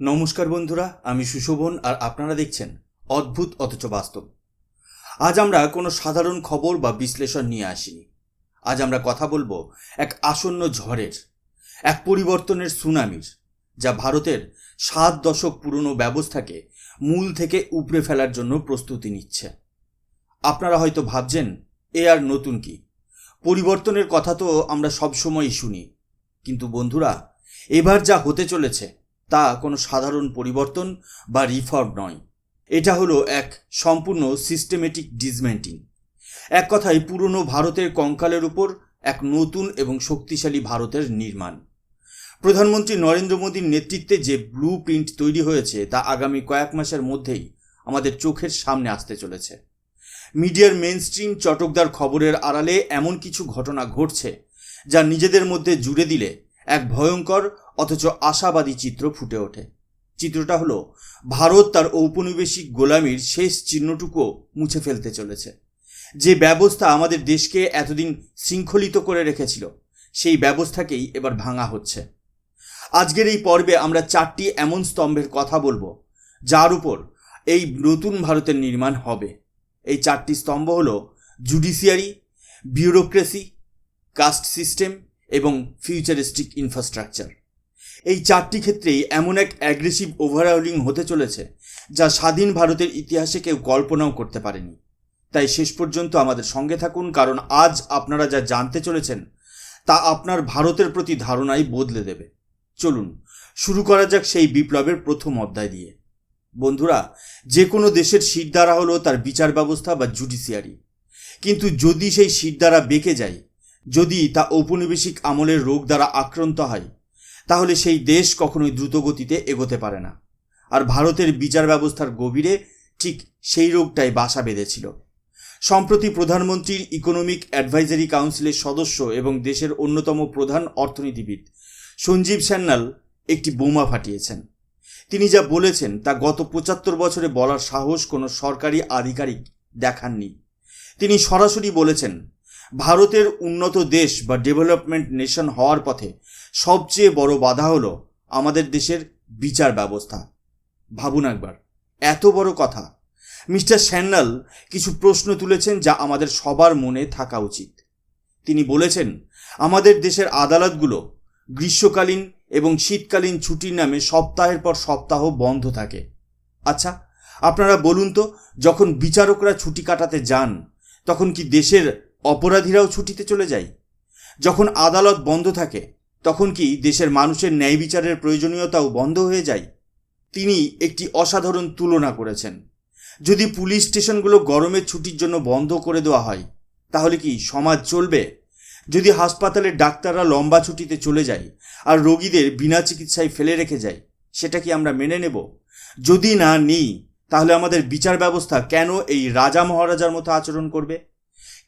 নমস্কার বন্ধুরা, আমি সুশোভন আর আপনারা দেখছেন অদ্ভুত অথচ বাস্তব। আজ আমরা কোনো সাধারণ খবর বা বিশ্লেষণ নিয়ে আসিনি। আজ আমরা কথা বলব এক আসন্ন ঝড়ের, এক পরিবর্তনের সুনামির, যা ভারতের সাত দশক পুরনো ব্যবস্থাকে মূল থেকে উপড়ে ফেলার জন্য প্রস্তুতি নিচ্ছে। আপনারা হয়তো ভাবছেন, এ আর নতুন কি? পরিবর্তনের কথা তো আমরা সবসময়ই শুনি। কিন্তু বন্ধুরা, এবার যা হতে চলেছে তা কোনো সাধারণ পরিবর্তন বা রিফর্ম নয়। এটা হলো এক সম্পূর্ণ সিস্টেমেটিক ডিজমেন্টিং এক কথায়, পুরনো ভারতের কঙ্কালের উপর এক নতুন এবং শক্তিশালী ভারতের নির্মাণ। প্রধানমন্ত্রী নরেন্দ্র মোদীর নেতৃত্বে যে ব্লু প্রিন্ট তৈরি হয়েছে, তা আগামী কয়েক মাসের মধ্যেই আমাদের চোখের সামনে আসতে চলেছে। মিডিয়ার মেন স্ট্রিম চটকদার খবরের আড়ালে এমন কিছু ঘটনা ঘটছে, যা নিজেদের মধ্যে জুড়ে দিলে এক ভয়ঙ্কর অথচ আশাবাদী চিত্র ফুটে ওঠে। চিত্রটা হলো, ভারত তার ঔপনিবেশিক গোলামির শেষ চিহ্নটুকুও মুছে ফেলতে চলেছে। যে ব্যবস্থা আমাদের দেশকে এতদিন শৃঙ্খলিত করে রেখেছিল, সেই ব্যবস্থাকেই এবার ভাঙা হচ্ছে। আজকের এই পর্বে আমরা চারটি এমন স্তম্ভের কথা বলব, যার উপর এই নতুন ভারতের নির্মাণ হবে। এই চারটি স্তম্ভ হলো, জুডিশিয়ারি, বিউরোক্রেসি, কাস্ট সিস্টেম এবং ফিউচারিস্টিক ইনফ্রাস্ট্রাকচার এই চারটি ক্ষেত্রেই এমন এক অ্যাগ্রেসিভ ওভারঅলিং হতে চলেছে, যা স্বাধীন ভারতের ইতিহাসে কেউ কল্পনাও করতে পারেনি। তাই শেষ পর্যন্ত আমাদের সঙ্গে থাকুন, কারণ আজ আপনারা যা জানতে চলেছেন, তা আপনার ভারতের প্রতি ধারণাই বদলে দেবে। চলুন, শুরু করা যাক সেই বিপ্লবের প্রথম অধ্যায় দিয়ে। বন্ধুরা, যে কোনো দেশের শিরদাঁড়া হলো তার বিচার ব্যবস্থা বা জুডিশিয়ারি। কিন্তু যদি সেই শিরদাঁড়া বেঁকে যায় যদি তা ঔপনিবেশিক আমলের রোগ দ্বারা আক্রান্ত হয়, তাহলে সেই দেশ কখনোই দ্রুতগতিতে এগোতে পারে না। আর ভারতের বিচার ব্যবস্থার গভীরে ঠিক সেই রোগটাই বাসা বেঁধেছিল। সম্প্রতি প্রধানমন্ত্রীর ইকোনমিক অ্যাডভাইজারি কাউন্সিলের সদস্য এবং দেশের অন্যতম প্রধান অর্থনীতিবিদ সঞ্জীব সান্যাল একটি বোমা ফাটিয়েছেন। তিনি যা বলেছেন তা গত পঁচাত্তর বছরে বলার সাহস কোনো সরকারি আধিকারিক দেখাননি। তিনি সরাসরি বলেছেন ভারতের উন্নত দেশ বা ডেভেলপমেন্ট নেশন হওয়ার পথে সবচেয়ে বড় বাধা হলো আমাদের দেশের বিচার ব্যবস্থা। ভাবুন একবার, এত বড় কথা। মিস্টার স্যান্নাল কিছু প্রশ্ন তুলেছেন যা আমাদের সবার মনে থাকা উচিত। তিনি বলেছেন, আমাদের দেশের আদালতগুলো গ্রীষ্মকালীন এবং শীতকালীন ছুটির নামে সপ্তাহের পর সপ্তাহ বন্ধ থাকে। আচ্ছা আপনারা বলুন তো, যখন বিচারকরা ছুটি কাটাতে যান, তখন কি দেশের অপরাধীরাও ছুটিতে চলে যায়। যখন আদালত বন্ধ থাকে, তখন কি দেশের মানুষের ন্যায় বিচারের প্রয়োজনীয়তাও বন্ধ হয়ে যায়? তিনি একটি অসাধারণ তুলনা করেছেন। যদি পুলিশ স্টেশনগুলো গরমের ছুটির জন্য বন্ধ করে দেওয়া হয়, তাহলে কি সমাজ চলবে? যদি হাসপাতালের ডাক্তাররা লম্বা ছুটিতে চলে যায় আর রোগীদের বিনা চিকিৎসায় ফেলে রেখে যায়, সেটা কি আমরা মেনে নেব? যদি না নিই, তাহলে আমাদের বিচার ব্যবস্থা কেন এই রাজা মহারাজার মতো আচরণ করবে?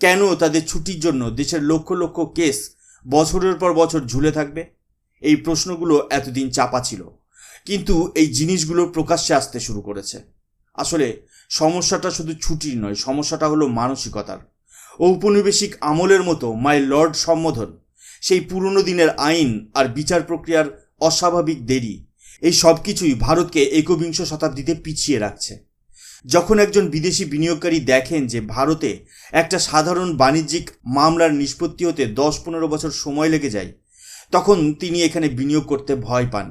কেন তাদের ছুটির জন্য দেশের লক্ষ লক্ষ কেস বছরের পর বছর ঝুলে থাকবে? এই প্রশ্নগুলো এতদিন চাপা ছিল। কিন্তু এই জিনিসগুলো প্রকাশ্যে আসতে শুরু করেছে। আসলে সমস্যাটা শুধু ছুটির নয়, সমস্যাটা হলো মানসিকতার। ঔপনিবেশিক আমলের মতো মাই লর্ড সম্বোধন, সেই পুরনো দিনের আইন আর বিচার প্রক্রিয়ার অস্বাভাবিক দেরি, এই সব কিছুই ভারতকে একবিংশ শতাব্দীতে পিছিয়ে রাখছে। যখন একজন বিদেশি বিনিয়োগকারী দেখেন যে ভারতে একটা সাধারণ বাণিজ্যিক মামলার নিষ্পত্তি হতে দশ পনেরো বছর সময় লেগে যায়, তখন তিনি এখানে বিনিয়োগ করতে ভয় পান।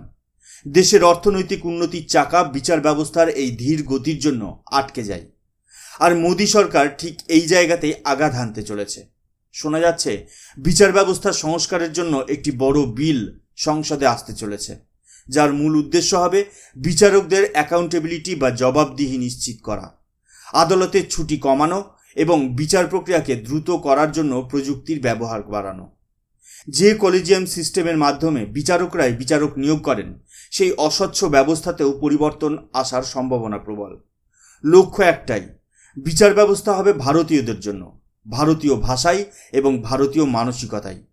দেশের অর্থনৈতিক উন্নতির চাকা বিচার ব্যবস্থার এই ধীর গতির জন্য আটকে যায়। আর মোদী সরকার ঠিক এই জায়গাতেই আঘাত হানতে চলেছে। শোনা যাচ্ছে, বিচার ব্যবস্থা সংস্কারের জন্য একটি বড় বিল সংসদে আসতে চলেছে। যার মূল উদ্দেশ্য হবে বিচারকদের অ্যাকাউন্টেবিলিটি বা জবাবদিহি নিশ্চিত করা। আদালতের ছুটি কমানো এবং বিচার প্রক্রিয়াকে দ্রুত করার জন্য প্রযুক্তির ব্যবহার বাড়ানো। যে কলেজিয়াম সিস্টেমের মাধ্যমে বিচারকরাই বিচারক নিয়োগ করেন, সেই অস্বচ্ছ ব্যবস্থাতেও পরিবর্তন আসার সম্ভাবনা প্রবল। লক্ষ্য একটাই, বিচার ব্যবস্থা হবে ভারতীয়দের জন্য, ভারতীয় ভাষায় এবং ভারতীয় মানসিকতায়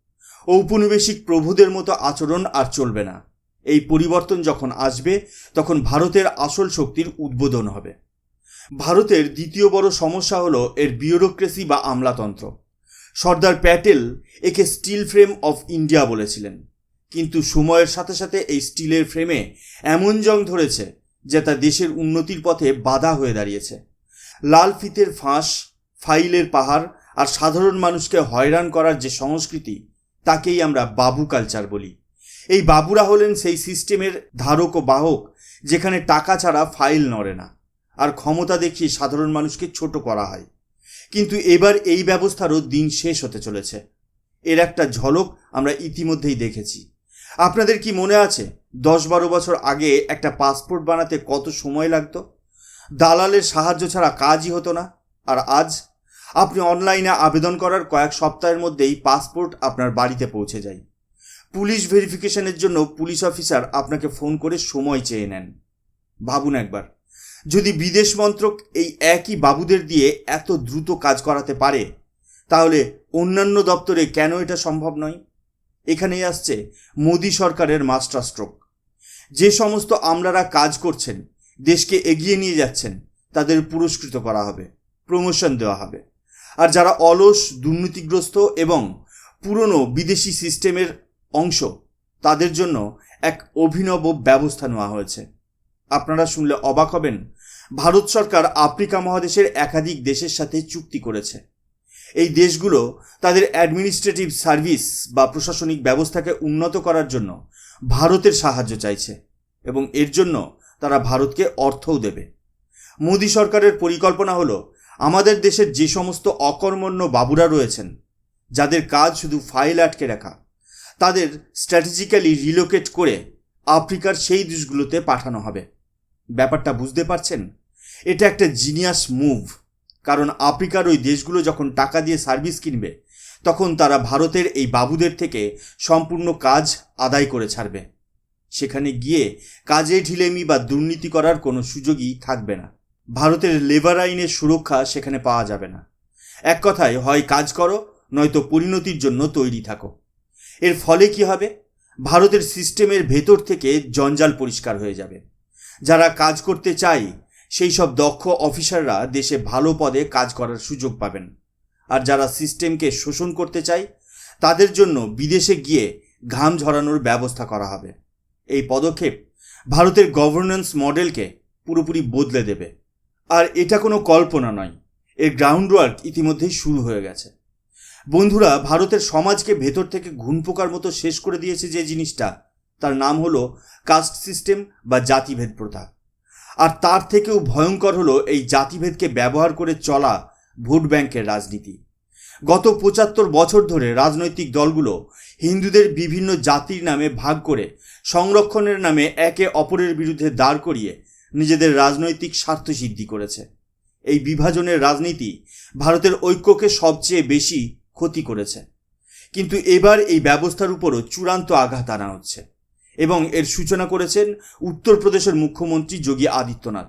ঔপনিবেশিক প্রভুদের মতো আচরণ আর চলবে না। এই পরিবর্তন যখন আসবে, তখন ভারতের আসল শক্তির উদ্বোধন হবে। ভারতের দ্বিতীয় বড় সমস্যা হলো এর বিউরোক্রেসি বা আমলাতন্ত্র। সর্দার প্যাটেল একে স্টিল ফ্রেম অফ ইন্ডিয়া বলেছিলেন। কিন্তু সময়ের সাথে সাথে এই স্টিলের ফ্রেমে এমন জং ধরেছে যে তা দেশের উন্নতির পথে বাধা হয়ে দাঁড়িয়েছে। লাল ফিতের ফাঁস, ফাইলের পাহাড় আর সাধারণ মানুষকে হয়রান করার যে সংস্কৃতি, তাকেই আমরা বাবু কালচার বলি। এই বাবুরা হলেন সেই সিস্টেমের ধারক ও বাহক, যেখানে টাকা ছাড়া ফাইল নড়ে না, আর ক্ষমতা দেখিয়ে সাধারণ মানুষকে ছোট করা হয়। কিন্তু এবার এই ব্যবস্থারও দিন শেষ হতে চলেছে। এর একটা ঝলক আমরা ইতিমধ্যেই দেখেছি। আপনাদের কি মনে আছে দশ বারো বছর আগে একটা পাসপোর্ট বানাতে কত সময় লাগতো? দালালের সাহায্য ছাড়া কাজই হতো না, আর আজ? আপনি অনলাইনে আবেদন করার কয়েক সপ্তাহের মধ্যেই পাসপোর্ট আপনার বাড়িতে পৌঁছে যায়। পুলিশ ভেরিফিকেশনের জন্য পুলিশ অফিসার আপনাকে ফোন করে সময় চেয়ে নেন। ভাবুন একবার। যদি বিদেশ মন্ত্রক এই একই বাবুদের দিয়ে এত দ্রুত কাজ করাতে পারে, তাহলে অন্যান্য দপ্তরে কেন এটা সম্ভব নয়? এখানেই আসছে মোদী সরকারের মাস্টার স্ট্রোক। যে সমস্ত আমলারা কাজ করছেন, দেশকে এগিয়ে নিয়ে যাচ্ছেন, তাদের পুরস্কৃত করা হবে, প্রমোশন দেওয়া হবে। আর যারা অলস, দুর্নীতিগ্রস্ত এবং পুরনো বিদেশি সিস্টেমের অংশ। তাদের জন্য এক অভিনব ব্যবস্থা নেওয়া হয়েছে। আপনারা শুনলে অবাক হবেন, ভারত সরকার আফ্রিকা মহাদেশের একাধিক দেশের সাথে চুক্তি করেছে। এই দেশগুলো তাদের অ্যাডমিনিস্ট্রেটিভ সার্ভিস বা প্রশাসনিক ব্যবস্থাকে উন্নত করার জন্য ভারতের সাহায্য চাইছে এবং এর জন্য তারা ভারতকে অর্থও দেবে। মোদী সরকারের পরিকল্পনা হলো, আমাদের দেশের যে সমস্ত অকর্মণ্য বাবুরা রয়েছেন, যাদের কাজ শুধু ফাইল আটকে রাখা তাদের স্ট্র্যাটেজিক্যালি রিলোকেট করে আফ্রিকার সেই দেশগুলোতে পাঠানো হবে। ব্যাপারটা বুঝতে পারছেন? এটা একটা জিনিয়াস মুভ কারণ আফ্রিকার ওই দেশগুলো যখন টাকা দিয়ে সার্ভিস কিনবে, তখন তারা ভারতের এই বাবুদের থেকে সম্পূর্ণ কাজ আদায় করে ছাড়বে। সেখানে গিয়ে কাজে ঢিলেমি বা দুর্নীতি করার কোনো সুযোগই থাকবে না। ভারতের লেবার আইনের সুরক্ষা সেখানে পাওয়া যাবে না। এক কথায়, হয় কাজ করো, নয়তো পরিণতির জন্য তৈরি থাকো। এর ফলে কি হবে? ভারতের সিস্টেমের ভেতর থেকে জঞ্জাল পরিষ্কার হয়ে যাবে। যারা কাজ করতে চায়, সেই সব দক্ষ অফিসাররা দেশে ভালো পদে কাজ করার সুযোগ পাবেন। আর যারা সিস্টেমকে শোষণ করতে চায়, তাদের জন্য বিদেশে গিয়ে ঘাম ঝরানোর ব্যবস্থা করা হবে। এই পদক্ষেপ ভারতের গভর্নেন্স মডেলকে পুরোপুরি বদলে দেবে। আর এটা কোনো কল্পনা নয়। এর গ্রাউন্ড ওয়ার্ক ইতিমধ্যেই শুরু হয়ে গেছে। বন্ধুরা, ভারতের সমাজকে ভেতর থেকে ঘুণ পোকার মতো শেষ করে দিয়েছে যে জিনিসটা, তার নাম হলো কাস্ট সিস্টেম বা জাতিভেদ প্রথা। আর তার থেকেও ভয়ঙ্কর হলো এই জাতিভেদকে ব্যবহার করে চলা ভোট ব্যাংকের রাজনীতি। গত পঁচাত্তর বছর ধরে রাজনৈতিক দলগুলো হিন্দুদের বিভিন্ন জাতির নামে ভাগ করে সংরক্ষণের নামে একে অপরের বিরুদ্ধে দাঁড় করিয়ে নিজেদের রাজনৈতিক স্বার্থ সিদ্ধি করেছে। এই বিভাজনের রাজনীতি ভারতের ঐক্যকে সবচেয়ে বেশি ক্ষতি করেছে। কিন্তু এবার এই ব্যবস্থার উপরও চূড়ান্ত আঘাত আনা হচ্ছে এবং এর সূচনা করেছেন উত্তরপ্রদেশের মুখ্যমন্ত্রী যোগী আদিত্যনাথ।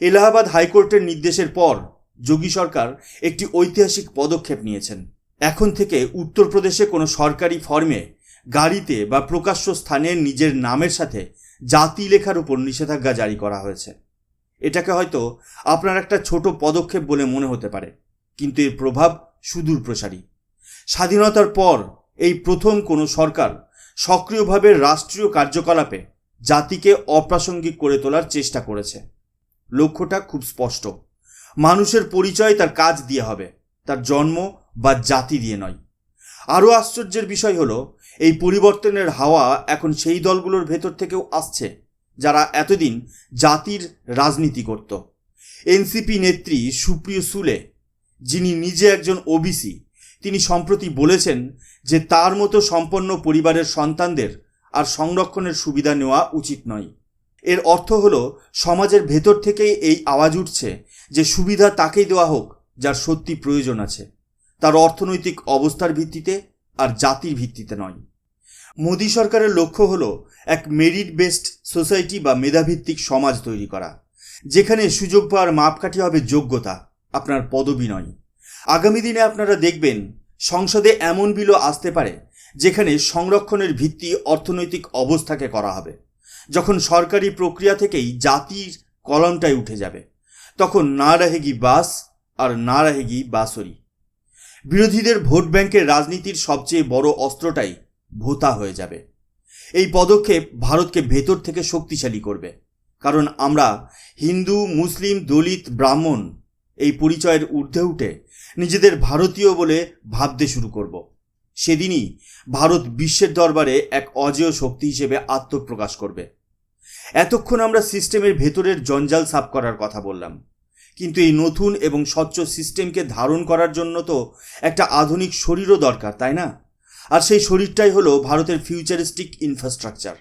এলাহাবাদ হাইকোর্টের নির্দেশের পর যোগী সরকার একটি ঐতিহাসিক পদক্ষেপ নিয়েছেন। এখন থেকে উত্তরপ্রদেশে কোনো সরকারি ফর্মে গাড়িতে বা প্রকাশ্য স্থানে নিজের নামের সাথে জাতি লেখার উপর নিষেধাজ্ঞা জারি করা হয়েছে। এটাকে হয়তো আপনার একটা ছোট পদক্ষেপ বলে মনে হতে পারে, কিন্তু এর প্রভাব সুদূর প্রসারী স্বাধীনতার পর এই প্রথম কোনো সরকার সক্রিয়ভাবে রাষ্ট্রীয় কার্যকলাপে জাতিকে অপ্রাসঙ্গিক করে তোলার চেষ্টা করেছে। লক্ষ্যটা খুব স্পষ্ট। মানুষের পরিচয় তার কাজ দিয়ে হবে, তার জন্ম বা জাতি দিয়ে নয়। আরও আশ্চর্যের বিষয় হলো, এই পরিবর্তনের হাওয়া এখন সেই দলগুলোর ভেতর থেকেও আসছে, যারা এতদিন জাতির রাজনীতি করত। এনসিপি নেত্রী সুপ্রিয় সুলে, যিনি নিজে একজন ওবিসি তিনি সম্প্রতি বলেছেন যে তার মতো সম্পন্ন পরিবারের সন্তানদের আর সংরক্ষণের সুবিধা নেওয়া উচিত নয়। এর অর্থ হলো, সমাজের ভেতর থেকেই এই আওয়াজ উঠছে যে সুবিধা তাকেই দেওয়া হোক, যার সত্যি প্রয়োজন আছে। তার অর্থনৈতিক অবস্থার ভিত্তিতে আর জাতির ভিত্তিতে নয়। মোদী সরকারের লক্ষ্য হল এক মেরিট বেসড সোসাইটি বা মেধাভিত্তিক সমাজ তৈরি করা, যেখানে সুযোগ পাওয়ার মাপকাঠি হবে যোগ্যতা, আপনার পদবি নয়। আগামী দিনে আপনারা দেখবেন সংসদে এমন বিলও আসতে পারে, যেখানে সংরক্ষণের ভিত্তি অর্থনৈতিক অবস্থাকে করা হবে। যখন সরকারি প্রক্রিয়া থেকেই জাতির কলমটাই উঠে যাবে, তখন না রাহেগি বাস আর না রাহেগি বাসরি বিরোধীদের ভোট ব্যাংকের রাজনীতির সবচেয়ে বড় অস্ত্রটাই ভোতা হয়ে যাবে। এই পদক্ষেপ ভারতকে ভেতর থেকে শক্তিশালী করবে, কারণ আমরা হিন্দু, মুসলিম, দলিত, ব্রাহ্মণ এই পরিচয়ের ঊর্ধ্বে উঠে নিজেদের ভারতীয় বলে ভাবতে শুরু করব। সেদিনই ভারত বিশ্বের দরবারে এক অজেয় শক্তি হিসেবে আত্মপ্রকাশ করবে। এতক্ষণ আমরা সিস্টেমের ভেতরের জঞ্জাল সাফ করার কথা বললাম। কিন্তু এই নতুন এবং স্বচ্ছ সিস্টেমকে ধারণ করার জন্য তো একটা আধুনিক শরীরও দরকার, তাই না? আর সেই শরীরটাই হলো ভারতের ফিউচারিস্টিক ইনফ্রাস্ট্রাকচার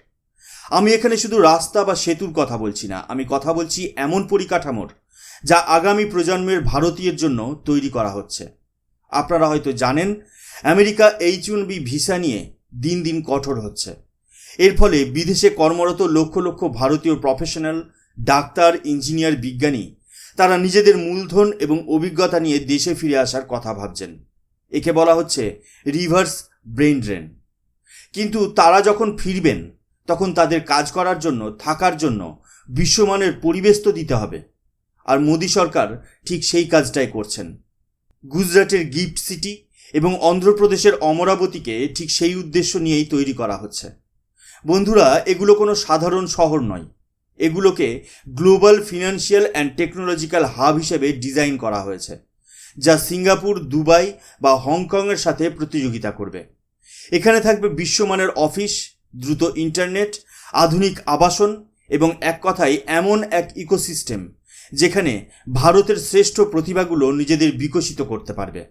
আমি এখানে শুধু রাস্তা বা সেতুর কথা বলছি না, আমি কথা বলছি এমন পরিকাঠামোর। যা আগামী প্রজন্মের ভারতীয়ের জন্য তৈরি করা হচ্ছে। আপনারা হয়তো জানেন, আমেরিকা এইচ বি ভিসা নিয়ে দিন দিন কঠোর হচ্ছে। এর ফলে বিদেশে কর্মরত লক্ষ লক্ষ ভারতীয় প্রফেশনাল, ডাক্তার, ইঞ্জিনিয়ার, বিজ্ঞানী, তারা নিজেদের মূলধন এবং অভিজ্ঞতা নিয়ে দেশে ফিরে আসার কথা ভাবছেন। একে বলা হচ্ছে রিভার্স ব্রেন ড্রেন। কিন্তু তারা যখন ফিরবেন, তখন তাদের কাজ করার জন্য, থাকার জন্য বিশ্বমানের পরিবেশ তো দিতে হবে। আর মোদী সরকার ঠিক সেই কাজটাই করছেন। গুজরাটের গিফট সিটি এবং অন্ধ্রপ্রদেশের অমরাবতীকে ঠিক সেই উদ্দেশ্য নিয়েই তৈরি করা হচ্ছে। বন্ধুরা, এগুলো কোনো সাধারণ শহর নয়। এগুলোকে global financial and technological hub হিসেবে ডিজাইন করা হয়েছে, যা সিঙ্গাপুর, দুবাই বা হংকংয়ের সাথে প্রতিযোগিতা করবে। এখানে থাকবে বিশ্বমানের অফিস, দ্রুত ইন্টারনেট, আধুনিক আবাসন এবং এক কথায় এমন এক ইকোসিস্টেম যেখানে ভারতের শ্রেষ্ঠ প্রতিভাগুলো নিজেদের বিকশিত করতে পারবে।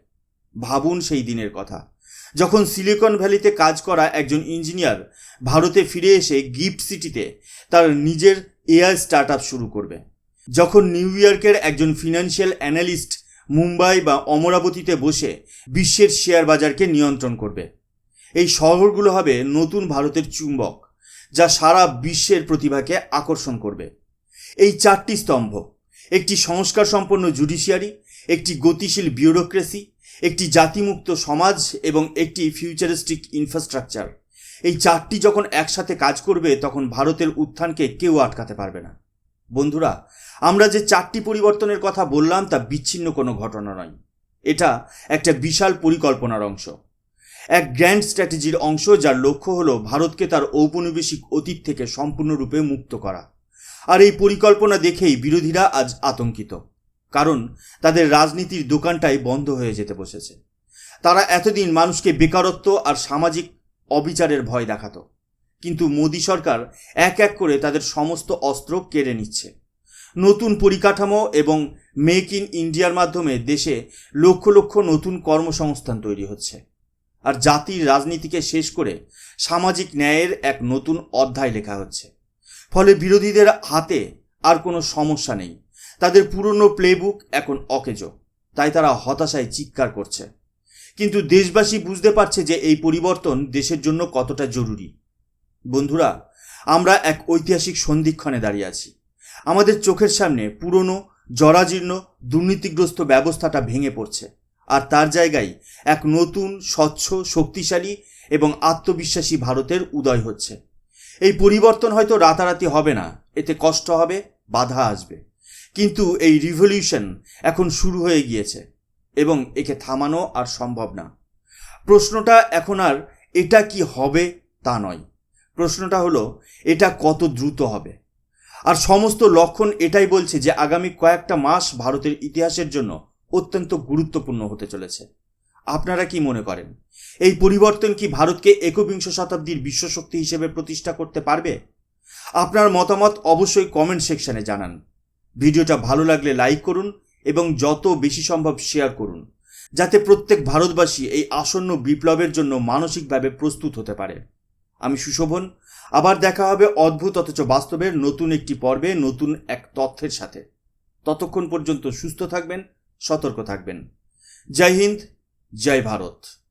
ভাবুন সেই দিনের কথা। যখন সিলিকন ভ্যালিতে কাজ করা একজন ইঞ্জিনিয়ার ভারতে ফিরে এসে গিফট সিটিতে তার নিজের এআই স্টার্ট শুরু করবে। যখন নিউ ইয়র্কের একজন ফিনান্সিয়াল অ্যানালিস্ট মুম্বাই বা অমরাবতীতে বসে বিশ্বের শেয়ার বাজারকে নিয়ন্ত্রণ করবে। এই শহরগুলো হবে নতুন ভারতের চুম্বক, যা সারা বিশ্বের প্রতিভাকে আকর্ষণ করবে। এই চারটি স্তম্ভ একটি সংস্কার সম্পন্ন জুডিশিয়ারি, একটি গতিশীল বিউরোক্রেসি, একটি জাতিমুক্ত সমাজ এবং একটি ফিউচারিস্টিক ইনফ্রাস্ট্রাকচার। এই চারটি যখন একসাথে কাজ করবে, তখন ভারতের উত্থানকে কেউ আটকাতে পারবে না। বন্ধুরা, আমরা যে চারটি পরিবর্তনের কথা বললাম, তা বিচ্ছিন্ন কোনো ঘটনা নয়। এটা একটা বিশাল পরিকল্পনার অংশ। এক গ্র্যান্ড স্ট্র্যাটেজির অংশ, যার লক্ষ্য হল ভারতকে তার ঔপনিবেশিক অতীত থেকে সম্পূর্ণরূপে মুক্ত করা। আর এই পরিকল্পনা দেখেই বিরোধীরা আজ আতঙ্কিত। কারণ তাদের রাজনীতির দোকানটাই বন্ধ হয়ে যেতে বসেছে। তারা এতদিন মানুষকে বেকারত্ব আর সামাজিক অবিচারের ভয় দেখাতো। কিন্তু মোদী সরকার এক এক করে তাদের সমস্ত অস্ত্র কেড়ে নিচ্ছে। নতুন পরিকাঠামো এবং মেক ইন ইন্ডিয়ার মাধ্যমে দেশে লক্ষ লক্ষ নতুন কর্মসংস্থান তৈরি হচ্ছে। আর জাতির রাজনীতিকে শেষ করে সামাজিক ন্যায়ের এক নতুন অধ্যায় লেখা হচ্ছে। ফলে বিরোধীদের হাতে আর কোনো সমস্যা নেই। তাদের পুরনো প্লেবুক এখন অকেজো। তাই তারা হতাশায় চিৎকার করছে। কিন্তু দেশবাসী বুঝতে পারছে যে এই পরিবর্তন দেশের জন্য কতটা জরুরি। বন্ধুরা, আমরা এক ঐতিহাসিক সন্ধিক্ষণে দাঁড়িয়ে আছি। আমাদের চোখের সামনে পুরনো, জরাজীর্ণ, দুর্নীতিগ্রস্ত ব্যবস্থাটা ভেঙে পড়ছে। আর তার জায়গায় এক নতুন, স্বচ্ছ, শক্তিশালী এবং আত্মবিশ্বাসী ভারতের উদয় হচ্ছে। এই পরিবর্তন হয়তো রাতারাতি হবে না, এতে কষ্ট হবে, বাধা আসবে। কিন্তু এই রিভলিউশন এখন শুরু হয়ে গিয়েছে এবং একে থামানো আর সম্ভব না। প্রশ্নটা এখন আর এটা কি হবে তা নয়। প্রশ্নটা হলো, এটা কত দ্রুত হবে? আর সমস্ত লক্ষণ এটাই বলছে যে আগামী কয়েকটা মাস ভারতের ইতিহাসের জন্য অত্যন্ত গুরুত্বপূর্ণ হতে চলেছে। আপনারা কি মনে করেন? এই পরিবর্তন কি ভারতকে একবিংশ শতাব্দীর বিশ্বশক্তি হিসেবে প্রতিষ্ঠা করতে পারবে? আপনার মতামত অবশ্যই কমেন্ট সেকশনে জানান। ভিডিওটা ভালো লাগলে লাইক করুন এবং যত বেশি সম্ভব শেয়ার করুন, যাতে প্রত্যেক ভারতবাসী এই আসন্ন বিপ্লবের জন্য মানসিকভাবে প্রস্তুত হতে পারে। আমি সুশোভন, আবার দেখা হবে অদ্ভুত অথচ বাস্তবের নতুন একটি পর্বে, নতুন এক তথ্যের সাথে। ততক্ষণ পর্যন্ত সুস্থ থাকবেন, সতর্ক থাকবেন। জয় হিন্দ জয় ভারত।